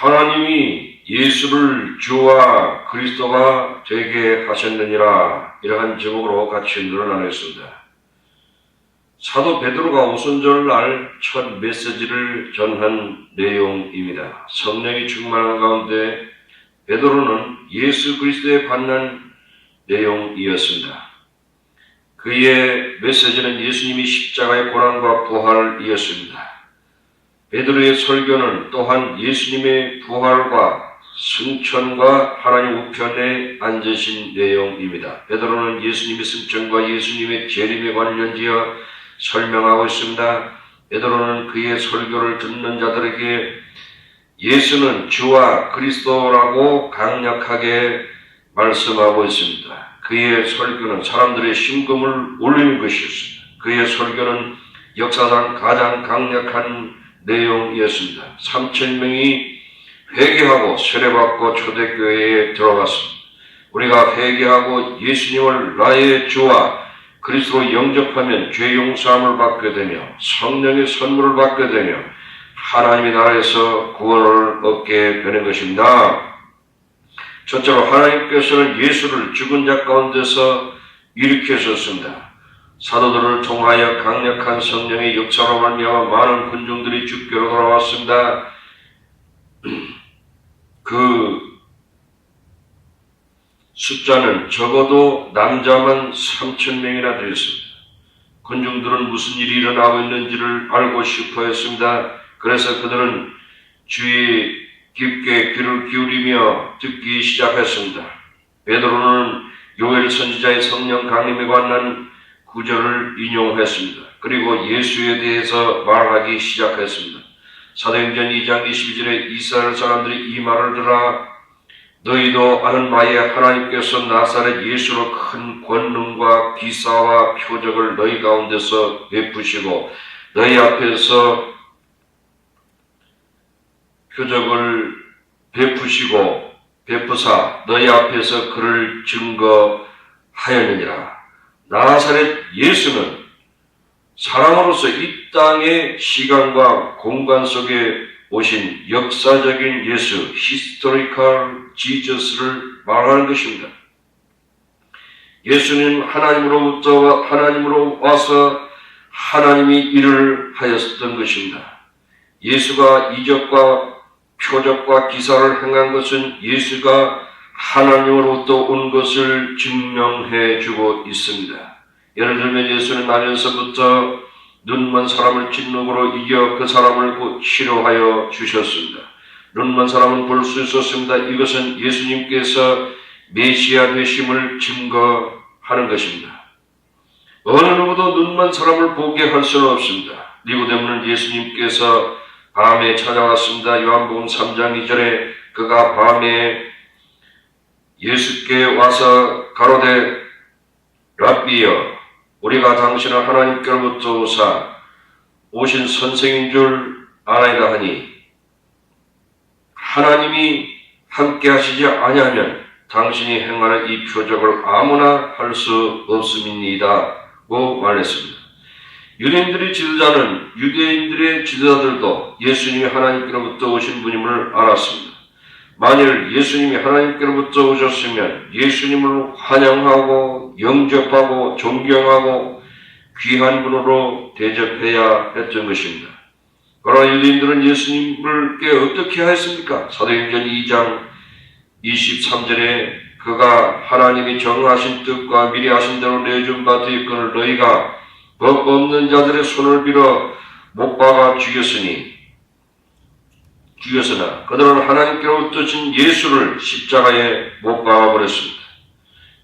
하나님이 예수를 주와 그리스도가 되게 하셨느니라 이러한 제목으로 같이 늘어나겠습니다. 사도 베드로가 오순절 날 첫 메시지를 전한 내용입니다. 성령이 충만한 가운데 베드로는 예수 그리스도의 받는 내용이었습니다. 그의 메시지는 예수님이 십자가의 고난과 부활을 이었습니다. 베드로의 설교는 또한 예수님의 부활과 승천과 하나님 우편에 앉으신 내용입니다. 베드로는 예수님의 승천과 예수님의 재림에 관련지어 설명하고 있습니다. 베드로는 그의 설교를 듣는 자들에게 예수는 주와 그리스도라고 강력하게 말씀하고 있습니다. 그의 설교는 사람들의 심금을 울리는 것이었습니다. 그의 설교는 역사상 가장 강력한 내용이었습니다. 3천 명이 회개하고 세례받고 초대교회에 들어갔습니다. 우리가 회개하고 예수님을 나의 주와 그리스도로 영접하면 죄 용서함을 받게 되며 성령의 선물을 받게 되며 하나님의 나라에서 구원을 얻게 되는 것입니다. 첫째로 하나님께서는 예수를 죽은 자 가운데서 일으키셨습니다. 사도들을 통하여 강력한 성령의 역사로 말미암아 많은 군중들이 죽게로 돌아왔습니다. 그 숫자는 적어도 남자만 3천 명이나 되었습니다. 군중들은 무슨 일이 일어나고 있는지를 알고 싶어 했습니다. 그래서 그들은 주의 깊게 귀를 기울이며 듣기 시작했습니다. 베드로는 요엘 선지자의 성령 강림에 관한 구절을 인용했습니다. 그리고 예수에 대해서 말하기 시작했습니다. 사도행전 2장 22절에 이스라엘 사람들이 이 말을 들어 너희도 아는 바에 하나님께서 나사렛 예수로 큰 권능과 기사와 표적을 너희 가운데서 베푸시고 너희 앞에서 표적을 베푸시고 베푸사 너희 앞에서 그를 증거하였느니라. 나사렛 예수는 사람으로서 이 땅의 시간과 공간 속에 오신 역사적인 예수, 히스토리컬 지저스를 말하는 것입니다. 예수님 하나님으로부터 하나님으로 와서 하나님이 일을 하였던 것입니다. 예수가 이적과 표적과 기사를 행한 것은 예수가 하나님으로부터 온 것을 증명해 주고 있습니다. 예를 들면 예수는 나면서부터 눈먼 사람을 진흙으로 이겨 그 사람을 치료하여 주셨습니다. 눈먼 사람은 볼 수 있었습니다. 이것은 예수님께서 메시아 되심을 증거하는 것입니다. 어느 누구도 눈먼 사람을 보게 할 수는 없습니다. 니고데모는 예수님께서 밤에 찾아왔습니다. 요한복음 3장 2절에 그가 밤에 예수께 와서 가로되 랍비여 우리가 당신을 하나님께로부터 오사 오신 선생인 줄 아나이다 하니 하나님이 함께 하시지 아니하면 당신이 행하는 이 표적을 아무나 할 수 없음이니이다고 말했습니다. 유대인들의 지도자는 유대인들의 지도자들도 예수님이 하나님께로부터 오신 분임을 알았습니다. 만일 예수님이 하나님께로부터 오셨으면 예수님을 환영하고 영접하고 존경하고 귀한 분으로 대접해야 했던 것입니다. 그러나 유대인들은 예수님을께 어떻게 하였습니까? 사도행전 2장 23절에 그가 하나님이 정하신 뜻과 미리 하신 대로 내준 바 되었거늘 너희가 법 없는 자들의 손을 빌어 못 박아 죽였으니 죽였으나 그들은 하나님께로부터 진 예수를 십자가에 못 박아 버렸습니다.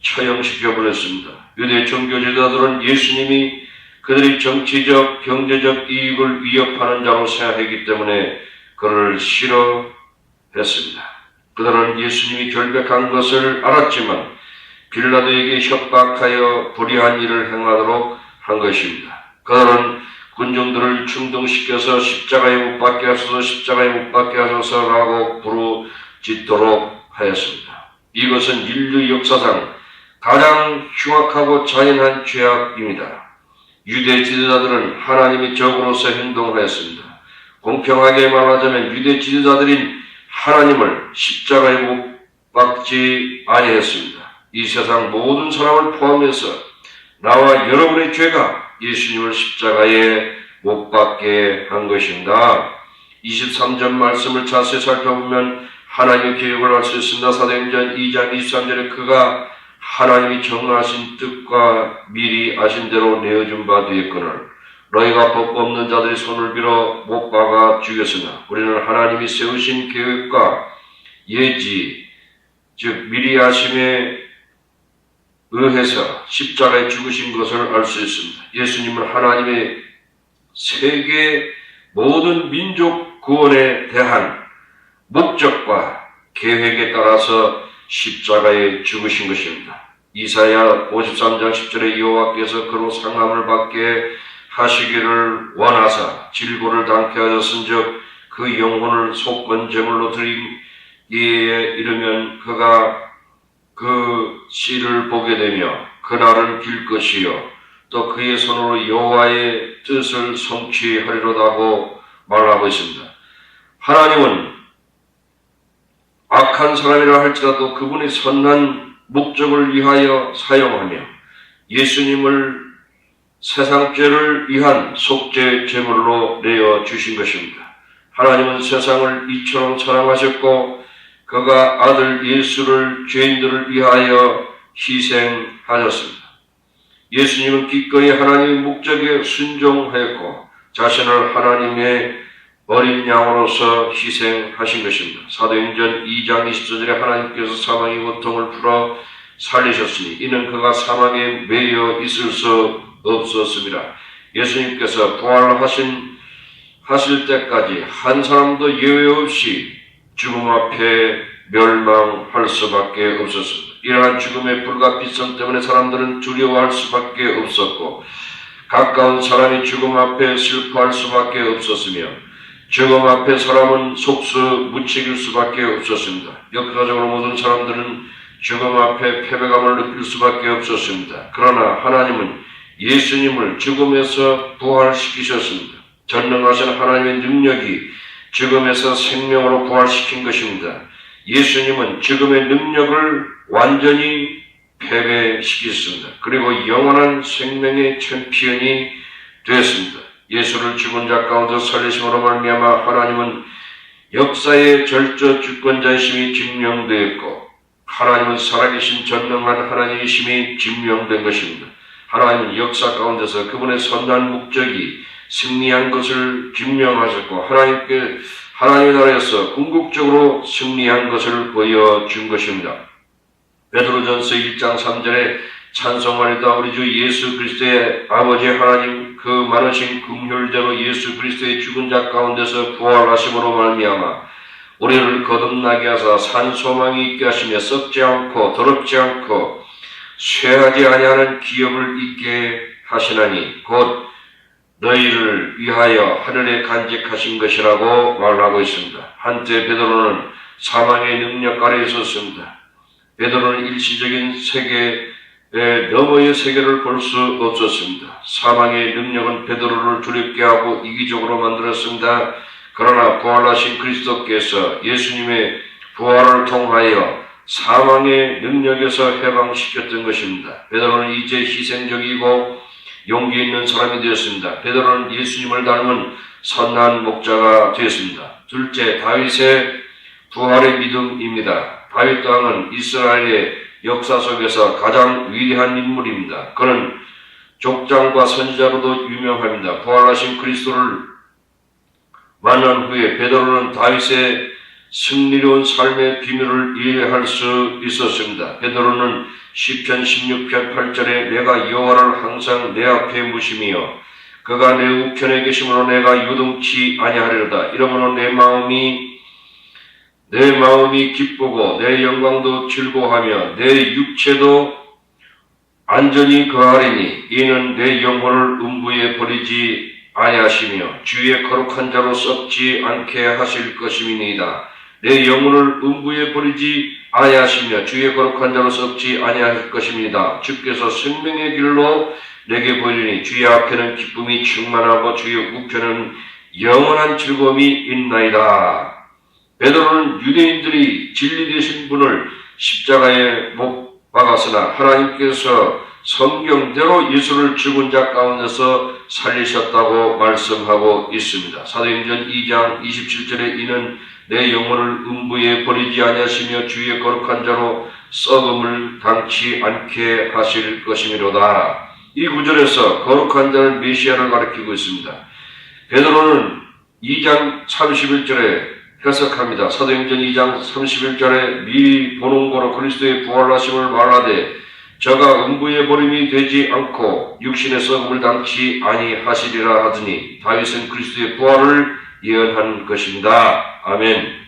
처형시켜 버렸습니다. 유대 종교 지도자들은 예수님이 그들이 정치적, 경제적 이익을 위협하는 자로 생각했기 때문에 그를 싫어했습니다. 그들은 예수님이 결백한 것을 알았지만 빌라도에게 협박하여 불의한 일을 행하도록 한 것입니다. 그들은 군중들을 충동시켜서 십자가에 못 박게 하소서 십자가에 못 박게 하소서라고 부르짖도록 하였습니다. 이것은 인류 역사상 가장 흉악하고 잔인한 죄악입니다. 유대 지도자들은 하나님의 적으로서 행동하였습니다. 공평하게 말하자면 유대 지도자들인 하나님을 십자가에 못 박지 아니했습니다. 이 세상 모든 사람을 포함해서 나와 여러분의 죄가 예수님을 십자가에 못 박게 한 것입니다. 23절 말씀을 자세히 살펴보면 하나님의 계획을 알 수 있습니다. 사도행전 2장 23절에 그가 하나님이 정하신 뜻과 미리 아신 대로 내어준 바 되었거늘 너희가 법 없는 자들의 손을 빌어 못 박아 죽였으나 우리는 하나님이 세우신 계획과 예지 즉 미리 아심에 의해서 십자가에 죽으신 것을 알 수 있습니다. 예수님은 하나님의 세계 모든 민족 구원에 대한 목적과 계획에 따라서 십자가에 죽으신 것입니다. 이사야 53장 10절에 여호와께서 그로 상함을 받게 하시기를 원하사 질고를 당케 하셨은즉 그 영혼을 속건 제물로 드리기에 이르면 그가 그 씨를 보게 되며 그날은 길 것이요 또 그의 손으로 여호와의 뜻을 성취하리로다고 말하고 있습니다. 하나님은 악한 사람이라 할지라도 그분의 선한 목적을 위하여 사용하며 예수님을 세상 죄를 위한 속죄 제물로 내어 주신 것입니다. 하나님은 세상을 이처럼 사랑하셨고 그가 아들 예수를 죄인들을 위하여 희생하셨습니다. 예수님은 기꺼이 하나님의 목적에 순종하였고 자신을 하나님의 어린 양으로서 희생하신 것입니다. 사도행전 2장 24절에 하나님께서 사망의 고통을 풀어 살리셨으니 이는 그가 사망에 매여 있을 수 없었습니다. 예수님께서 부활하신 하실 때까지 한 사람도 예외 없이 죽음 앞에 멸망할 수밖에 없었습니다. 이러한 죽음의 불가피성 때문에 사람들은 두려워할 수밖에 없었고 가까운 사람이 죽음 앞에 슬퍼할 수밖에 없었으며 죽음 앞에 사람은 속수 무책일 수밖에 없었습니다. 역사적으로 모든 사람들은 죽음 앞에 패배감을 느낄 수밖에 없었습니다. 그러나 하나님은 예수님을 죽음에서 부활시키셨습니다. 전능하신 하나님의 능력이 죽음에서 생명으로 부활시킨 것입니다. 예수님은 죽음의 능력을 완전히 패배시켰습니다. 그리고 영원한 생명의 챔피언이 되었습니다. 예수를 죽은 자 가운데 살리심으로 말미암아 하나님은 역사의 절저 주권자이심이 증명되었고 하나님은 살아계신 전능한 하나님이심이 증명된 것입니다. 하나님은 역사 가운데서 그분의 선한 목적이 승리한 것을 증명하셨고 하나님께 하나님의 나라에서 궁극적으로 승리한 것을 보여준 것입니다. 베드로전서 1장 3절에 찬송하리다 우리 주 예수 그리스도의 아버지 하나님 그 많으신 긍휼대로 예수 그리스도의 죽은 자 가운데서 부활하심으로 말미암아 우리를 거듭나게 하사 산 소망이 있게 하시며 썩지 않고 더럽지 않고 쇠하지 아니하는 기업을 있게 하시나니 곧 너희를 위하여 하늘에 간직하신 것이라고 말하고 있습니다. 한때 베드로는 사망의 능력 아래 있었습니다. 베드로는 일시적인 세계 에 너머의 세계를 볼 수 없었습니다. 사망의 능력은 베드로를 두렵게 하고 이기적으로 만들었습니다. 그러나 부활하신 그리스도께서 예수님의 부활을 통하여 사망의 능력에서 해방시켰던 것입니다. 베드로는 이제 희생적이고 용기 있는 사람이 되었습니다. 베드로는 예수님을 닮은 선한 목자가 되었습니다. 둘째, 다윗의 부활의 믿음입니다. 다윗 왕은 이스라엘의 역사 속에서 가장 위대한 인물입니다. 그는 족장과 선지자로도 유명합니다. 부활하신 그리스도를 만난 후에 베드로는 다윗의 승리로운 삶의 비밀을 이해할 수 있었습니다. 베드로는 시편 16편 8절에 내가 여호와를 항상 내 앞에 무심이여 그가 내 우편에 계심으로 내가 유동치 아니하리로다. 이러므로 내 마음이 내 마음이 기쁘고 내 영광도 즐거워하며 내 육체도 안전히 거하리니 이는 내 영혼을 음부에 버리지 아니하시며 주의 거룩한 자로 썩지 않게 하실 것임이니이다. 내 영혼을 음부에 버리지 아니하시며 주의 거룩한 자로 썩지 아니할 것입니다. 주께서 생명의 길로 내게 보이리니 주의 앞에는 기쁨이 충만하고 주의 우편은 영원한 즐거움이 있나이다. 베드로는 유대인들이 진리 되신 분을 십자가에 못 박았으나 하나님께서 성경대로 예수를 죽은 자 가운데서 살리셨다고 말씀하고 있습니다. 사도행전 2장 27절에 이는 내 영혼을 음부에 버리지 아니하시며 주의 거룩한 자로 썩음을 당치 않게 하실 것이미로다. 이 구절에서 거룩한 자는 메시아를 가리키고 있습니다. 베드로는 2장 31절에 해석합니다. 사도행전 2장 31절에 미리 보는 거로 그리스도의 부활하심을 말하되 저가 음부의 버림이 되지 않고 육신의 썩음을 당치 아니하시리라 하더니 다윗은 그리스도의 부활을 예언한 것입니다. 아멘.